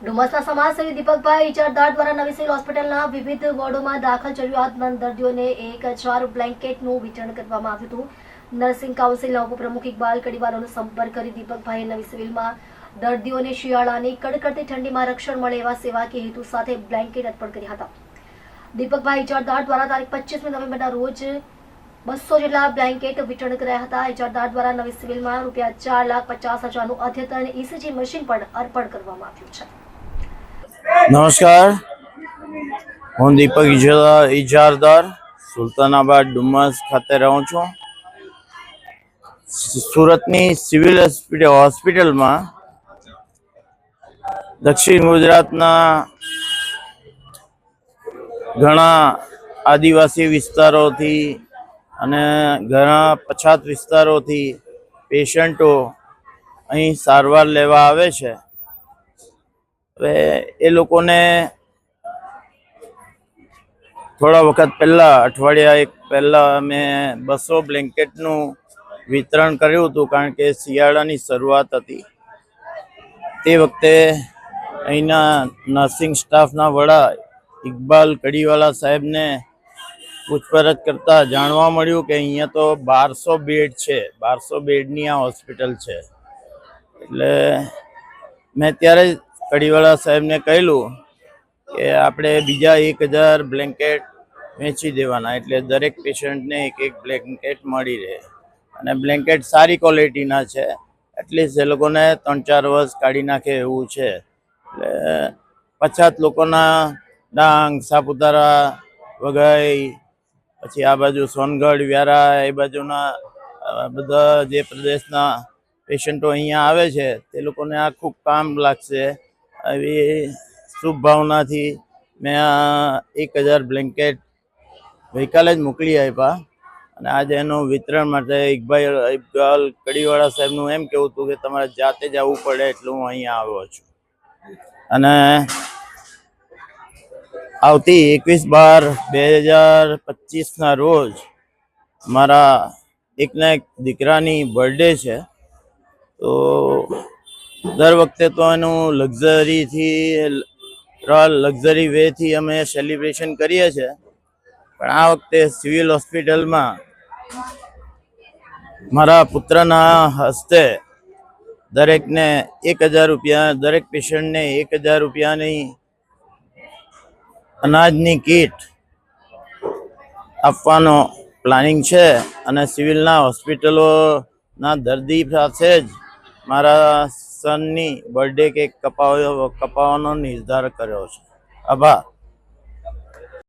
ડુમસના સમાજસેવી દીપકભાઈ ઇચારદાર દ્વારા નવી સિવિલ હોસ્પિટલના વિવિધ વોર્ડોમાં દાખલ જરૂરિયાતમંદ દર્દીઓને એક ચાર બ્લેન્કેટનું વિતરણ કરવામાં આવ્યું હતું. નર્સિંગ કાઉન્સિલના ઉપપ્રમુખ ઇકબાલ કડીવાલાનો સંપર્ક કરી દીપકભાઈએ નવી સિવિલમાં દર્દીઓને શિયાળાની કડકડતી ઠંડીમાં રક્ષણ મળે એવા સેવાકીય હેતુ સાથે બ્લેન્કેટ અર્પણ કર્યા હતા. દીપકભાઈ ઇચારદાર દ્વારા તારીખ પચીસમી નવેમ્બરના રોજ બસો જેટલા બ્લેન્કેટ વિતરણ કર્યા હતા. ઇચારદાર દ્વારા નવી સિવિલમાં રૂપિયા ચાર લાખ પચાસ હજારનું અદ્યતન ઇસીજી મશીન પણ અર્પણ કરવામાં આવ્યું છે. નમસ્કાર. હું દીપક ઇજા- ઇજારદાર, સુલતાનાબાદ ડુમસ ખાતે રહું છું. સુરતની સિવિલ હોસ્પિટલ હોસ્પિટલમાં દક્ષિણ ગુજરાતના ઘણા આદિવાસી વિસ્તારોથી અને ઘણા પછાત વિસ્તારોથી પેશન્ટો અહીં સારવાર લેવા આવે છે. હવે એ લોકોને થોડા વખત પહેલા અઠવાડિયા એક પહેલા અમે બસો બ્લેન્કેટનું વિતરણ કર્યું હતું, કારણ કે શિયાળાની શરૂઆત હતી. તે વખતે અહીંના નર્સિંગ સ્ટાફના વડા ઇકબાલ કડીવાલા સાહેબને પૂછપરછ કરતા જાણવા મળ્યું કે અહીંયા તો બારસો બેડ છે, બારસો બેડની આ હોસ્પિટલ છે. એટલે મેં ત્યારે જ કડીવાલા સાહેબને કહેલું કે આપણે બીજા એક હજાર બ્લેન્કેટ વેચી દેવાના. એટલે દરેક પેશન્ટને એક એક બ્લેન્કેટ મળી રહે. અને બ્લેન્કેટ સારી ક્વોલિટીના છે. એટલીસ્ટ એ લોકોને ત્રણ ચાર વર્ષ કાઢી નાખે એવું છે. એટલે પછાત લોકોના ડાંગ, સાપુતારા, વઘઈ, પછી આ બાજુ સોનગઢ, વ્યારા, એ બાજુના બધા જે પ્રદેશના પેશન્ટો અહીંયા આવે છે, તે લોકોને આ ખૂબ કામ લાગશે. આવી શુભ ભાવનાથી મેં આ એક હજાર બ્લેન્કેટ ગઈકાલે જ મોકલી આપ્યા અને આજે એનું વિતરણ માટે ઇકબાલ ઇકબાલ કડીવાળા સાહેબનું એમ કેવું હતું કે તમારે જાતે જ આવવું પડે એટલે હું અહીંયા આવ્યો છું. અને આવતી એકવીસ બાર બે હજાર પચીસના રોજ મારા એકના એક દીકરાની બર્થડે છે. તો દર વખતે તો એનું લક્ઝરીથી લક્ઝરી વેથી અમે સેલિબ્રેશન કરીએ છીએ. પણ આ વખતે સિવિલ હોસ્પિટલમાં મારા પુત્રના હસ્તે દરેકને એક હજાર રૂપિયા, દરેક પેશન્ટને એક હજાર રૂપિયાની અનાજની કીટ આપવાનો પ્લાનિંગ છે અને સિવિલના હોસ્પિટલોના દર્દી સાથે જ મારા સનની બર્થડે કેક કપાવ્યો કપાવવાનો નિર્ધાર કર્યો છે. આભાર.